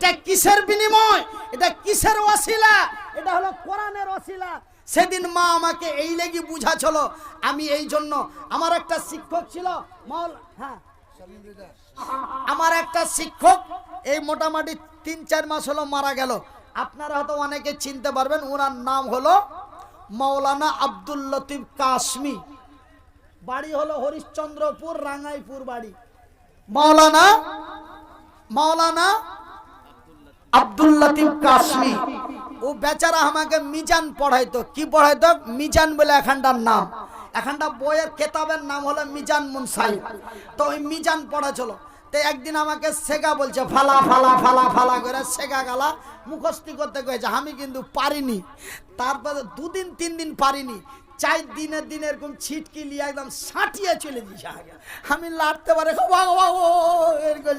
এটা কিসের বিনিময়? এটা কিসের ওসিলা এটা হলো কোরআনের ওসিলা সেদিন মা আমাকে এই লেগে বুঝাছিল আমি এই জন্য। আমার একটা শিক্ষক ছিল, মল হ্যাঁ। আমার একটা শিক্ষক, এই মোটামুটি তিন চার মাস হলো মারা গেল। আপনারা হয়তো অনেকে চিনতে পারবেন, ওনার নাম হলো মৌলানা আব্দুল লতিফ কাশ্মী। বাড়ি হলো হরিশ্চন্দ্রপুর রাঙ্গাইপুর বাড়ি। মৌলানা মৌলানা আব্দুল লতিফ কাশ্মী। ও বেচারা আমাকে মিজান পড়াইতো। কি পড়াইতো? মিজান বলে এখানটার নাম। এখানটা বইয়ের কেতাবের নাম হলো মিজান মুনসাই তো ওই মিজান পড়াছিল তো একদিন আমাকে শেখা বলছে, ফালা ফালা ফালা ফালা করে শেখা গালা মুখস্থি করতে কয়েছে আমি কিন্তু পারিনি। তারপরে দুদিন তিন দিন পারিনি। চার দিনের দিন এরকম ছিটকি লিয়ে একদম সাঁটিয়ে চলে দিছে আগে। আমি লাড়তে পারে এরকম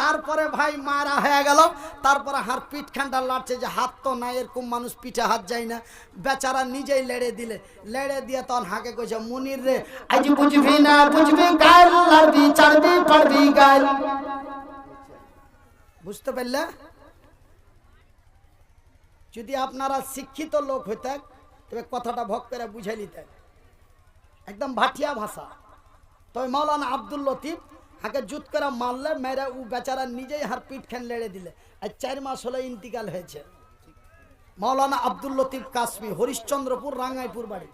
তারপরে ভাই মারা হয়ে গেল। তারপরে হার পিঠ খানটা লাড়ছে যে হাত তো নাই, এরকম মানুষ পিঠে হাত যায় না। বেচারা নিজেই লেড়ে দিলে। লেড়ে দিয়ে তখন হাঁকে কইছে, মুনির রে, আজ বুঝবি না, বুঝবি গাল লাড়বি চাড়বি পারবি গাল। বুঝতে পারলে? যদি আপনারা শিক্ষিত লোক হইতেন তবে কথাটা ভক করে বুঝে নিতেন একদম ভাটিয়া ভাষা। তবে মৌলানা আব্দুল লতিফ হাকে জুত করে মারলে, মেরে ও বেচারা নিজেই হার পিঠ খান লেড়ে দিলে। আর চার মাস হলে ইন্তিকাল হয়েছে। মৌলানা আব্দুল লতিফ কাশ্মী হরিশ্চন্দ্রপুর, রাঙ্গাইপুর বাড়ি।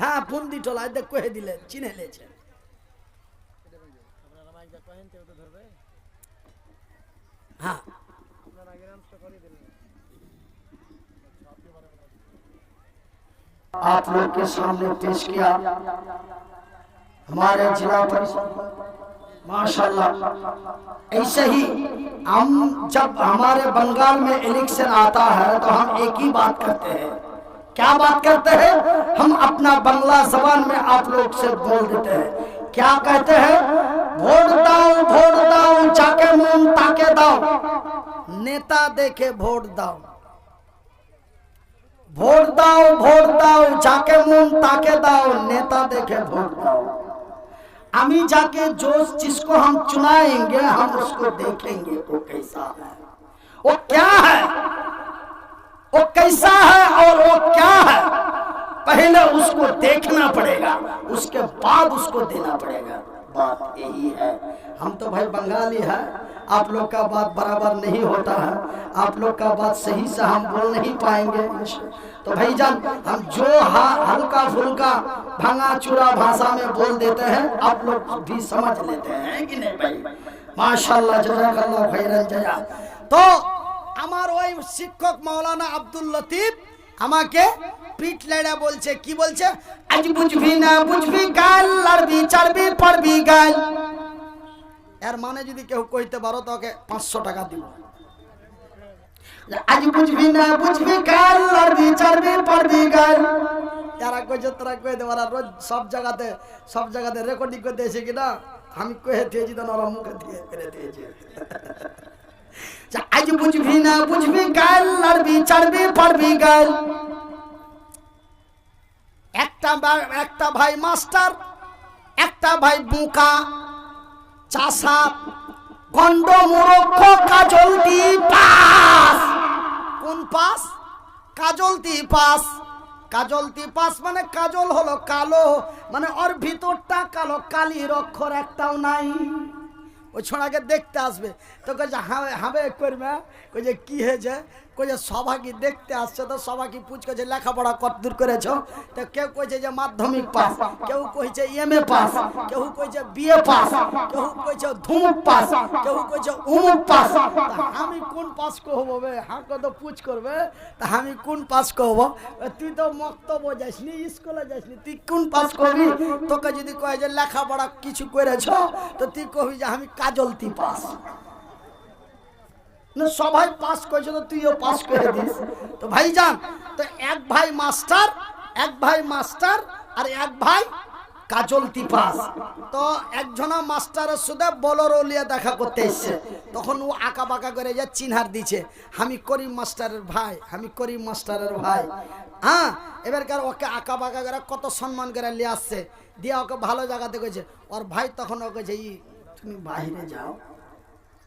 হ্যাঁ পুন্দি টোলা দেখ কহে দিলে, চিনে লেছে। हाँ। आप लोग के सामने पेश किया। हमारे जिला परिषद माशाल्लाह। ऐसे ही हम जब हमारे बंगाल में इलेक्शन आता है तो हम एक ही बात करते हैं। क्या बात करते हैं? हम अपना बंगला जबान में आप लोग से बोल देते हैं। क्या कहते हैं? ভোট দাও ভোট দাও যাকে মন তাকে দাও নেতা দেখে ভোট দাও ভোট দাও ভোট দাও যাকে মন তাকে দাও नेता देखे वोट दाओ আমি যাকে जो जिसको हम चुनाएंगे हम उसको देखेंगे वो कैसा है वो क्या है वो कैसा है और वो क्या है पहले उसको देखना पड़ेगा उसके बाद उसको देना पड़ेगा बात यही है। हम तो भाई बंगाली है। आप लोग का बात बराबर नहीं होता है। आप लोग का बात सही से हम बोल नहीं पाएँगे। तो भाई जान हम जो हल्का फुल्का भंगा चूरा भाषा में बोल देते हैं, आप लोग भी समझ लेते हैं कि नहीं भाई? माशाल्लाह, जजाकल्लाह खैरन, जजा। तो हमारे वही शिक्षक मौलाना अब्दुल लतीफ আমাকে পিঠ লেড়া বলছে, কি বলছে? আজ বুঝবি না বুঝবি গাল লাড়বি চাড়বি পারবি গাল। এর মানে যদি কেউ কইতে পারো, তোকে পাঁচশো টাকা দিব। আজ বুঝবি না বুঝবি গাল লাড়বি চাড়বি পারবি গাল। যারা কইছে, তারা কয়ে দেবার রোজ সব জায়গাতে সব জায়গাতে রেকর্ডিং করতে এসে কিনা? আমি কয়ে দিয়েছি তো ওরা মুখে দিয়ে করে দিয়েছি। বুঝবি না বুঝবি গাল লাড়বি চাড়বি পারবি গাল। একটা একটা ভাই মাস্টার, একটা ভাই বুকা, চাষা মুরক্ষ কাজলতি পাস। কোন পাস? কাজলতি পাস। কাজলতি পাস মানে কাজল হলো কালো মানে ওর ভিতরটা কালো, কালির অক্ষর একটাও নাই। ওই ছোড়াকে দেখতে আসবে। তো কইছে হাবে হাবে করবে কইছে কি হয়েছে? কইছে সভা কি দেখতে আসছে? তো সভা কি পুছ করছে? লেখাপড়া কত দূর করেছ? তো কেউ কইছে যে মাধ্যমিক পাস, কেউ কইছে এম এ পাস, কেউ কইছে বিএ পাস, কেউ কইছে ধুমুক পাস, কেউ কইছে উমুক পাস। আমি কোন পাস করব বে? হাঁকে তো পুছ করবে। তা আমি কোন পাস করব? তুই তো মক্তব্য যাসনি, স্কুলে যাসনি, তুই কোন পাস করবি? তোকে যদি কয় যে লেখাপড়া কিছু করেছ, তো তুই কবি যে আমি কাজলতি পাস। সবাই পাস করেছে তো তুইও পাস করে দিস। তো ভাই যান তো এক ভাই মাস্টার এক ভাই মাস্টার আর এক ভাই কাজলতি পাস তো একজনা মাস্টারের সাথে বলরো লিয়ে দেখা করতে এসছে। তখন ও আঁকা বাঁকা করে যা চিনহার দিছে আমি করিম মাস্টারের ভাই আমি করিম মাস্টারের ভাই। হ্যাঁ এবারকার ওকে আঁকা বাঁকা করে কত সম্মান করে নিয়ে আসছে। দিয়ে ওকে ভালো জায়গাতে গেছে ওর ভাই তখন ওকে যে "ই, তুমি বাইরে যাও।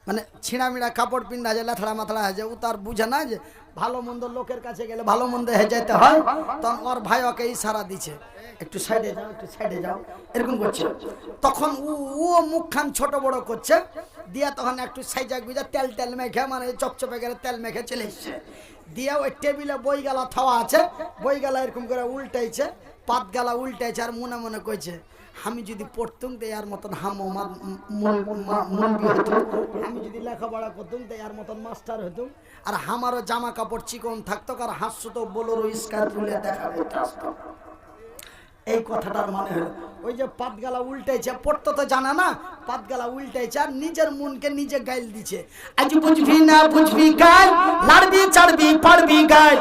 মানে ছিঁড়ামিড়া কাপড় পিন্ডা যে লেথড়া মাথড়া যায়, ও তার বুঝে না যে ভালো মন্দ লোকের কাছে গেলে ভালো মন্দ হয়ে যেতে হয়। তখন ওর ভাই ওকে ইশারা দিছে, একটু সাইডে যাও, একটু সাইডে যাও, এরকম করছে। তখন ও ও মুখখান ছোট বড় করছে, দিয়ে তখন একটু সাইজা গুজা তেল তেল মেখে মানে চপচপে করে তেল মেখে চলে এসছে। দিয়ে ওই টেবিলে বই গালা থাওয়া আছে বই গালা এরকম করে উল্টাইছে পাত গালা উল্টাইছে আর মনে মনে কইছে আমি যদি পড়তুম এর মতন হাম হতুম, আমি যদি লেখাপড়া করতুম এর মতন মাস্টার হতুম, আর আমারও জামা কাপড় চিকন থাকতো আর হাস্য তো বোলোরো স্কার তুলে দেখা করতে আসতো এই কথাটার মানে হলো ওই যে পাতগালা উল্টেছে পড়তে তো জানা না পাতগালা উল্টেছে আর নিজের মনকে নিজে গাইল দিছে। আজ বুঝবি না বুঝবি গাই লাড়বি চাড়বি পারবি গাই।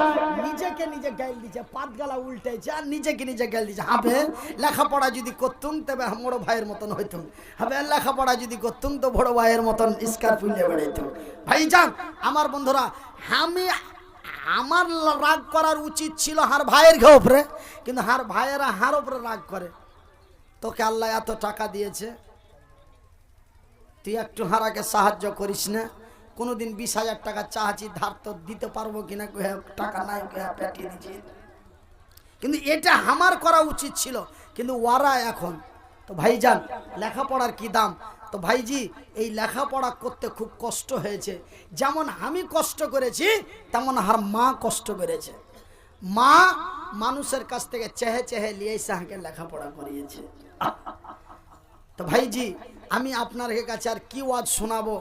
নিজেকে নিজে গাইল দিছে পাতগালা উল্টেছে আর নিজেকে নিজে গাইল দিছে। হবে লেখাপড়া যদি করতুম তবে বড় ভাইয়ের মতন হইতুম। হবে লেখাপড়া যদি করতুম তো বড় ভাইয়ের মতন স্কার ফুলে বেড়াইতুম। ভাই যান আমার বন্ধুরা আমি আমার রাগ করার উচিত ছিল হার ভাইয়ের ঘে উপরে, কিন্তু হার ভাইয়েরা হার উপরে রাগ করে। তোকে আল্লাহ এত টাকা দিয়েছে, তুই একটু হারাকে সাহায্য করিস না। কোনোদিন বিশ হাজার টাকা চাহাচ্ছি ধার তো দিতে পারব কিনা টাকা নাই কয়ে পেটিয়ে দিচ্ছি কিন্তু এটা আমার করা উচিত ছিল, কিন্তু ওরা এখন, তো ভাইজান, লেখাপড়ার কি দাম? তো ভাইজি, এই লেখাপড়া করতে খুব কষ্ট হয়েছে। যেমন আমি কষ্ট করেছি, তেমন আর মা কষ্ট করেছে। মা মানুষের কাছ থেকে চেহে চেহে লিয়ে সাহাকে লেখাপড়া করিয়েছে। তো ভাইজি, আমি আপনার কাছে আর কি ওয়াজ শোনাবো?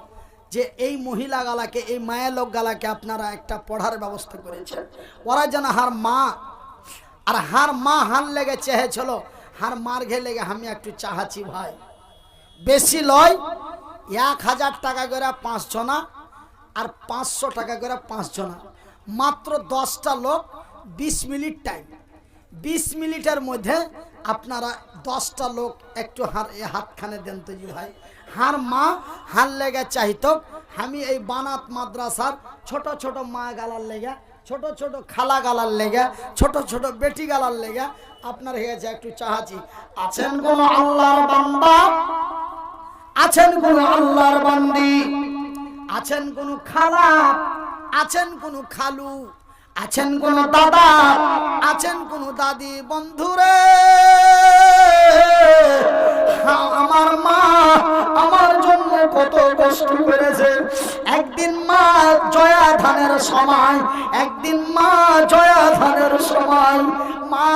যে এই মহিলা গালাকে, এই মায়া লোক গালাকে আপনারা একটা পড়ার ব্যবস্থা করেছেন। ওরা যেন হার মা, আর হার মা হান লেগে চেহে চেহেছিল হার মার ঘে লেগে আমি একটু চাহাচ্ছি ভাই। বেশি লয়, এক হাজার টাকা করে পাঁচ জনা আর পাঁচশো টাকা করে পাঁচ জনা। মাত্র দশটা লোক বিশ মিনিট টাইম বিশ মিনিটের মধ্যে আপনারা দশটা লোক একটু হার এ হাতখানে দেন তো জি ভাই হার মা, হার লেগে চাহিত। আমি এই বানাত মাদ্রাসার ছোট ছোট মা গালার লেগে, ছোট ছোট খালা গালার লেগে, ছোট ছোট বেটি গালার লেগে আপনার হয়ে গেছে একটু চাহাচ্ছি আছেন কোন আল্লাহর বান্দা? আছেন কোন আল্লাহর বান্দি? আছেন কোন খালা আছেন কোন খালু? আছেন কোন দাদা? আছেন কোন দাদি বন্ধুরে? হ্যাঁ, আমার মা আমার জয়া ধানের সময়, একদিন মা জয়া ধানের সময়, মা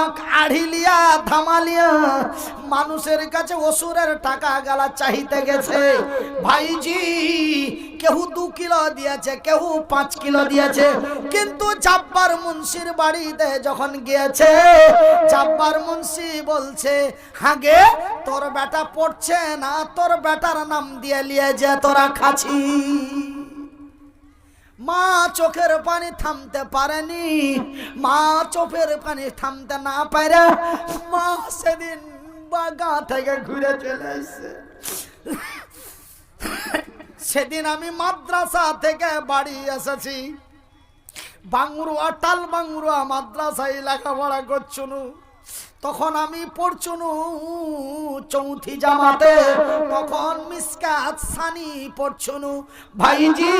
আড়িলিয়া ধামালিয়া, মানুষের কাছে অসুরের টাকা গালা চাহিতে গেছে। ভাইজি কেউ দু কিলো দিয়েছে কেউ পাঁচ কিলো দিয়েছে। কিন্তু জাব্বার মুন্সির বাড়িতে যখন গিয়েছে, জাব্বার মুন্সি বলছে, হাগে, তোর বেটা পড়ছে না, তোর বেটার নাম দিয়ে লিয়ে যে, তোরা খাচ্ছি মা চোখের পানি থামতে পারেনি। মা চোখের পানি থামতে না পারে মা সেদিন বাগা থেকে ঘুরে চলে এসছে। সেদিন আমি মাদ্রাসা থেকে বাড়ি এসেছি। বাংরুয়া টাল বাংরুয়া মাদ্রাসায় লেখাপড়া করছুনু। তখন আমি পড়ছুনু চৌথি জামাতে, তখন মিসকাত সানি পড়ছুনু ভাইজি,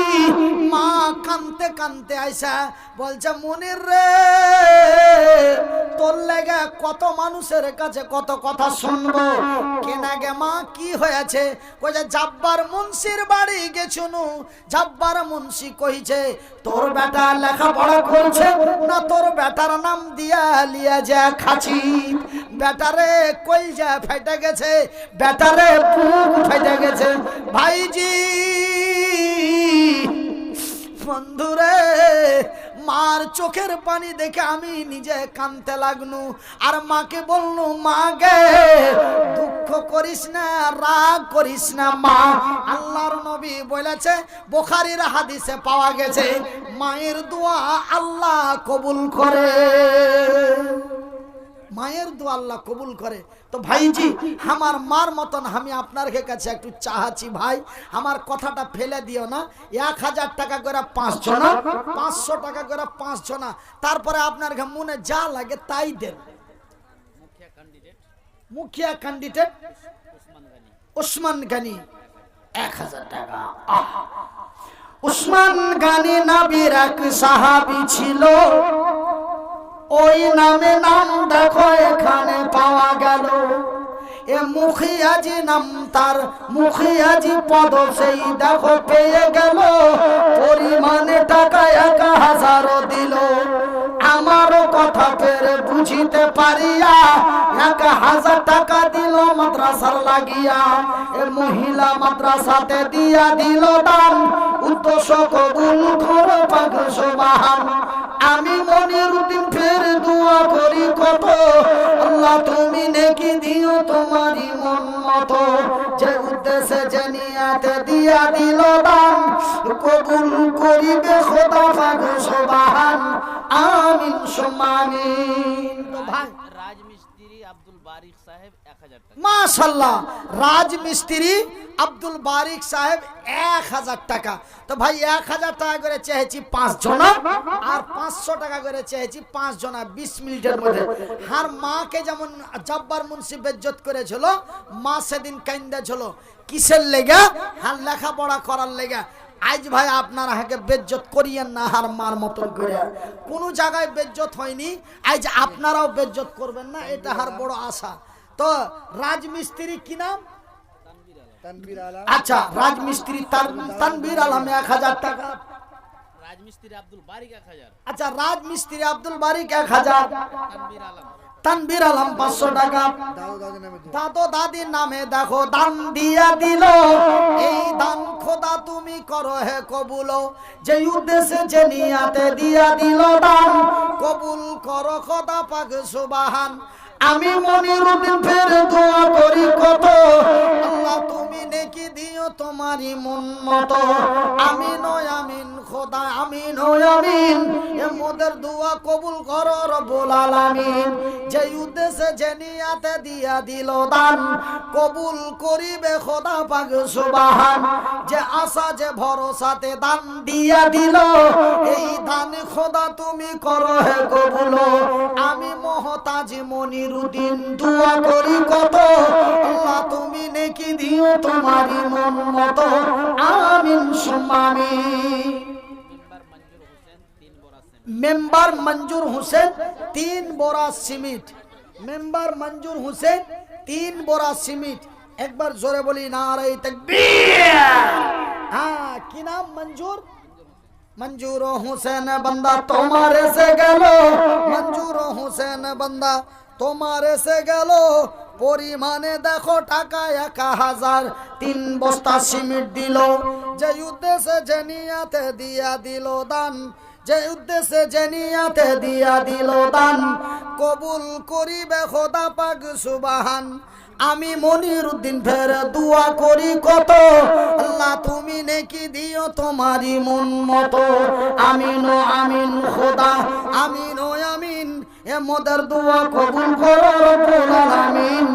মা কানতে কানতে আইসা বলছে, মনির রে, তোর লেগে কত মানুষের কাছে কত কথা শুনব। কেনা গে মা, কি হয়েছে? কইছে, জাব্বার মুন্সির বাড়ি গেছুনু। জাব্বার মুন্সি কইছে, তোর বেটা লেখাপড়া করছে না তোর বেটার নাম দিয়া লিয়া যা খাছি বেটারে কই যা ফেটে গেছে? বেটারে বুক ফেটে গেছে। ভাইজি, বন্ধুরে, মার চোখের পানি দেখে আমি নিজে কানতে লাগনু। আর মাকে বললু মা গে দুঃখ করিস না, রাগ করিস না, মা। আল্লাহর নবী বলেছে, বোখারির হাদিসে পাওয়া গেছে, মায়ের দোয়া আল্লাহ কবুল করে। মায়ের দোয়া আল্লাহ কবুল করে। তো ভাইজি, আমার মার মতন আমি আপনার কাছে একটু চাহাচ্ছি ভাই, আমার কথাটা ফেলে দিও না। এক হাজার টাকা করে পাঁচ জনা পাঁচশো টাকা করে পাঁচ জনা তারপরে আপনার মনে যা লাগে তাই দেন। মুখিয়া ক্যান্ডিডেট ওসমান গানি। এক হাজার টাকা! উসমান গানি নাবির এক সাহাবি ছিল। ওই নামে নাম দেখো, এখানে পাওয়া গেল। এ মুখিয়াজি নাম, তার মুখিয়াজি পদ সেই দেখো, পেয়ে গেল। পরিমাণে টাকা এক হাজারও দিল। আমারও কথা ফের বুঝিতে পারিয়া এক হাজার টাকা দিল মাদ্রাসার লাগিয়া। এ মহিলা মাদ্রাসাতে দিয়া দিল দান। উদ্দেশ্য কবুল করো পাগ সোবাহান। আমি মনির উদ্দিন ফের দোয়া করি কত। আল্লাহ তুমি নেকি দিও তোমারই মন মতো। যে উদ্দেশ্যে যে নিয়াতে দিয়া দিল দান। কবুল করিবে খোদা পাগ আমিন সুমামিন ভাই। রাজমিস্ত্রি আব্দুল বারিক সাহেব এক হাজার টাকা। মাশাল্লাহ রাজমিস্ত্রি আব্দুল বারিক সাহেব এক হাজার টাকা। তো ভাই এক হাজার টাকা করে চেয়েছি পাঁচ জনা আর পাঁচশো টাকা করে চেয়েছি পাঁচ জনা বিশ মিনিটের মধ্যে। আর মাকে যেমন জব্বার মুন্সি বেজ্জত করেছিল মা সেদিন কাইন্দা ছিল। কিসের লেগা? হার লেখাপড়া করার লেগা। আজ ভাই আপনারা হাকে বেজ্জত করিয়েন না হার মার মতন করে। কোনো জায়গায় বেজ্জত হয়নি আজ আপনারাও বেজ্জত করবেন না এটা হার বড় আশা। তো রাজমিস্ত্রি কি নাম? আচ্ছা রাজমিস্ত্রি তান- তানভীর আলম এক হাজার টাকা। রাজমিস্ত্রি আব্দুল বারিক এক হাজার। আচ্ছা রাজমিস্ত্রি আব্দুল বারিক এক হাজার। তানবীর আলম। তানভীর আলম পাঁচশো টাকা। দাদো দাদির নামে দেখো দান দিয়া দিল। এই দান খোদা তুমি করো হে কবুল। যে উদ্দেশ্যে যে নিয়াতে দিয়া দিল দান কবুল করো খোদা পাক সুবাহান। আমি মনির উদ্দিন ফের দোয়া করি কত। আল্লাহ তুমি নেকি দিও তোমারই মন মতো। আমি নয় আমিন আমি আমিন। এ মোদের দোয়া কবুল করো রব্বুল আলামিন। যে উদ্দেশ্যে, যে নিয়াতে দিয়া দিল দান, কবুল করিবে খোদা পাক সুবাহান। যে আশা, যে ভরসাতে দান দিয়া দিল, এই দান খোদা তুমি করো হে কবুল। আমি মহতাজ মনিরুদ্দিন, দোয়া করি কত, আল্লাহ তুমি নেকি দিও তোমারই মন মতো। আমিন সুমামি মেম্বার মঞ্জুর হোসেন, তিন বোরা সিমিট। মেম্বার মঞ্জুর হোসেন, তিন বোরা সিমিট। একবার জোরে বলি না হ্যাঁ কি নাম মঞ্জুর? মঞ্জুর হোসেন, বান্দা তোমার এসে গেল। মঞ্জুর হোসেন, বান্দা তোমার এসে গেল। পরিমাণে দেখো টাকা এক হাজার। তিন বস্তা সিমেন্ট দিল। যে উদ্দেশ্যে যে নিয়াতে দিয়া দিল দান। যে উদ্দেশ্যে যে নিয়াতে দিয়া দিল দান কবুল করিবে খোদা পাক সুবাহান। আমি মনির উদ্দিন ফের দোয়া করি কত? আল্লাহ তুমি নেকি দিও তোমারই মন মতো। আমিন ও আমিন খোদা আমিন ও আমিন। এ মোদের দোয়া কবুল করো রব্বুল আলামিন।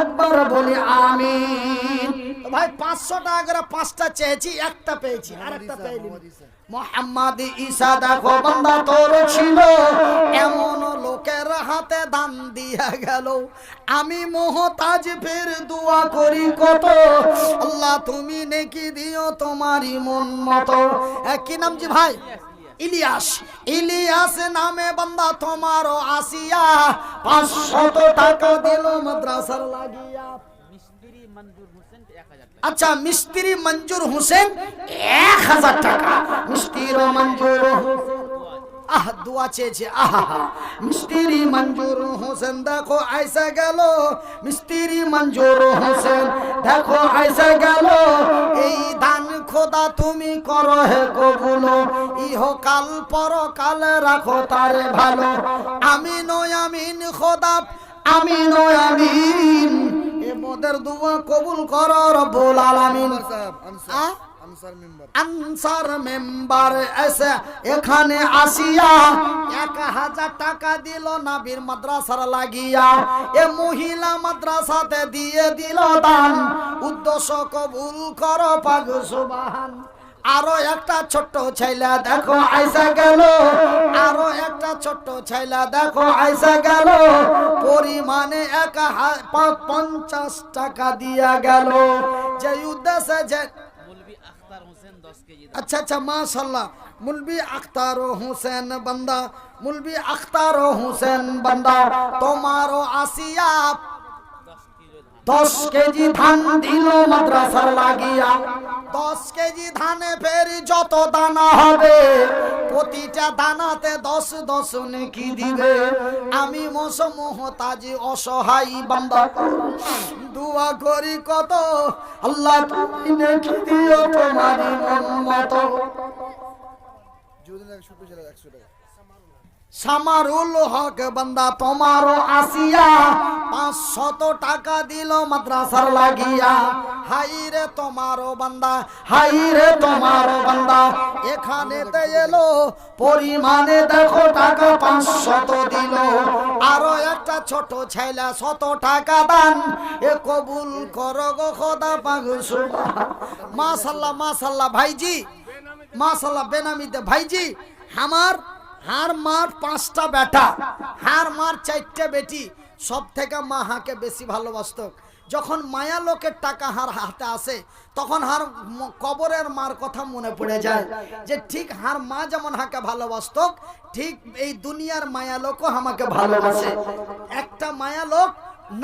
একবার বলি আমিন। ভাই পাঁচশো টাকা করে পাঁচটা চেয়েছি একটা পেয়েছি আর একটা পেয়েছি মোহাম্মদ ঈসা দেখো বান্দা তোর ছিল। এমন লোকের হাতে দান দিয়া গেল। আমি মোহতাজ ফের দোয়া করি কত? আল্লাহ তুমি নেকি দিও তোমারই মন মতো। কি নাম জি ভাই? ইলিয়াস। ইলিয়াস নামে বান্দা তোমারও আসিয়া পাঁচশত টাকা দিল মাদ্রাসার লাগিয়া। মিস্ত্রি মঞ্জুর হোসেন এক হাজার টাকা আচ্ছা মিস্ত্রি মঞ্জুর হোসেন, এক হাজার টাকা। মিস্ত্রি মঞ্জুর। আহ, দোয়া চেয়েছে। আহা মিস্ত্রি মঞ্জুর হোসেন, দেখো আইসা গেল। মিস্ত্রি মঞ্জুর হোসেন, দেখো আইসা গেল। এই দান খোদা তুমি করো হে কবুল। ইহ কাল পরকাল রাখো তারে ভালো। আমিন আমিন খোদা আমিন আমিন। মোদের দোয়া কবুল করো রব্বুল আলামিন। আনসার মেম্বার। এসে এখানে আসিয়া এক হাজার টাকা দিল নাবির মাদ্রাসার লাগিয়া। এ মহিলা মাদ্রাসাতে দিয়ে দিল দান। উদ্দেশ্য কবুল কর পাগ সুবাহান। আরও একটা ছোট্ট ছাইলা দেখো আইসা গেল। আরও একটা ছোট্ট ছাইলা দেখো আইসা গেল। পরিমাণে এক পঞ্চাশ টাকা দিয়া গেল। যে উদ্দেশ্যে যে আচ্ছা আচ্ছা মাশাল্লাহ মুলবি আখতার হুসেন বান্দা মুলবি আখতার হুসেন বান্দা। তোমারও আসিয়া দশ কেজি ধান দিল মাদ্রাসার লাগিয়া। দশ কেজি ধানে ফের যত দানা হবে প্রতিটা দানাতে দশ দশ নেকি দিবে। আমি মোস তাজি অসহায় বান্দা। দুয়া করি কত? আল্লাহ তুমি নেকি দিও তোমারই মন মতো। সামারুল হক, বান্দা তোমারও আসিয়া পাঁচশত টাকা দিল মাদ্রাসার লাগিয়া। হাই রে তোমারও বান্দা হাই রে তোমারও বান্দা। এখানেতে এলো, পরিমাণে দেখো টাকা পাঁচশত দিল। আরও একটা ছোট ছেলে শত টাকা দান। এ কবুল করো গো খোদা পাগুসু মাশাল্লাহ মাশাল্লাহ, ভাইজি। মাশাল্লাহ, বেনামিতে ভাইজি। আমার হার মার পাঁচটা বেটা হার মার চারটে বেটি সব থেকে মা হাকে বেশি ভালোবাসত। যখন মায়া লোকের টাকা হার হাতে আসে, তখন হার কবরের মার কথা মনে পড়ে যায় যে, ঠিক হার মা যেমন হাকে ভালোবাসত, ঠিক এই দুনিয়ার মায়া লোকও আমাকে ভালোবাসে। একটা মায়া লোক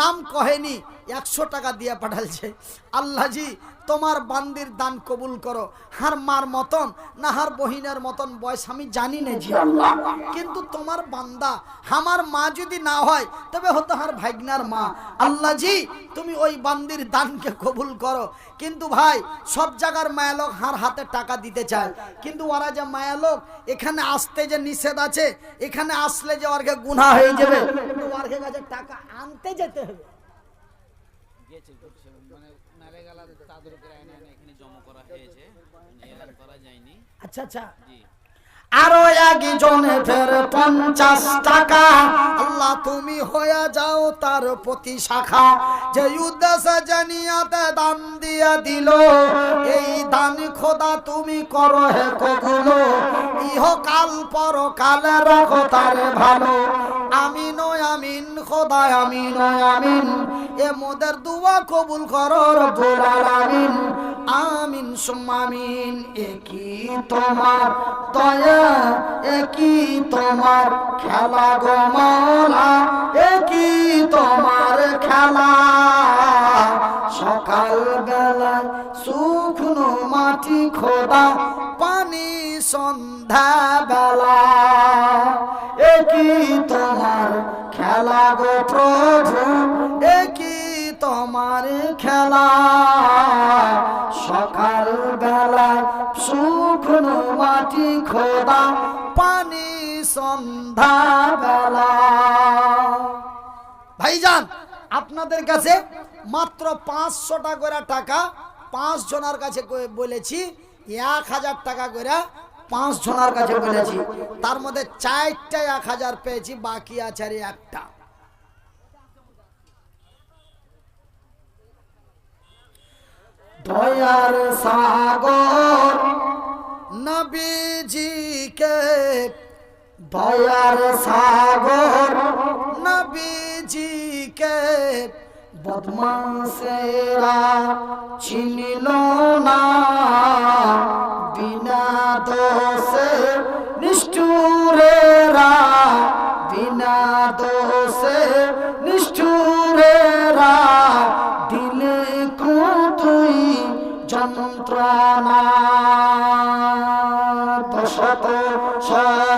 নাম কহেনি একশো টাকা দিয়ে পাঠালছে। আল্লাহজি, তোমার বান্দির দান কবুল করো। হার মার মতন না হার বহিনের মতন বয়স আমি জানি না জি কিন্তু তোমার বান্দা, আমার মা যদি না হয়, তবে হতো হার ভাইগনার মা। আল্লাহ জি তুমি ওই বান্দির দানকে কবুল করো। কিন্তু ভাই, সব জায়গার মায়ালোক হার হাতে টাকা দিতে চায়। কিন্তু ওরা যে মায়ালোক, এখানে আসতে যে নিষেধ আছে, এখানে আসলে যে ওরকে গুণা হয়ে যাবে ওরকে কাছে টাকা আনতে যেতে হবে। গিয়েছে ঘুরছে মানে নারেগালা চাদর করে এনে এনে এখানে জমা করা হয়েছে। মানে এলান করা যায়নি। আচ্ছা আচ্ছা। জি। আরও একজনে ফের পঞ্চাশ টাকা। আল্লাহ তুমি হয়ে যাও তার প্রতি শাখা। যে উদ্দেশ্যে জানিয়াতে দান দিয়া দিল এই দান খোদা তুমি করো হে কবুলো। ইহকাল পরকালে রাখো তারে ভালো। আমিন আমিন খোদা আমিন আমিন। এ মোদের দুয়া কবুল করো, রব্বুল আমিন সুমামিন একই তোমার দয়া, একই তোমার খেলা গো মাওলা, একই তোমার খেলা। সকাল বেলায় শুকনো মাটি খোদা, পানি সন্ধ্যা বেলা একই তোমার খেলা গো প্রভু। খেলা। সকাল বেলায় শুকনো মাটি খোদা, পানি সন্ধ্যা বেলা ভাইজান, আপনাদের কাছে মাত্র পাঁচশো টাকা করে টাকা পাঁচ জনের কাছে বলেছি, এক হাজার টাকা করে পাঁচ জনের কাছে বলেছি। তার মধ্যে চারটা এক হাজার পেয়েছি, বাকি আছে আর একটা। দয়ার সাগর, নবীজিকে দয়ার সাগর, নবীজিকে বদমাসেরা চিনিল না। বিনা দোষে নিষ্ঠুরেরা, বিনা দোষে নিষ্ঠুরেরা যন্ত্রণা শত শত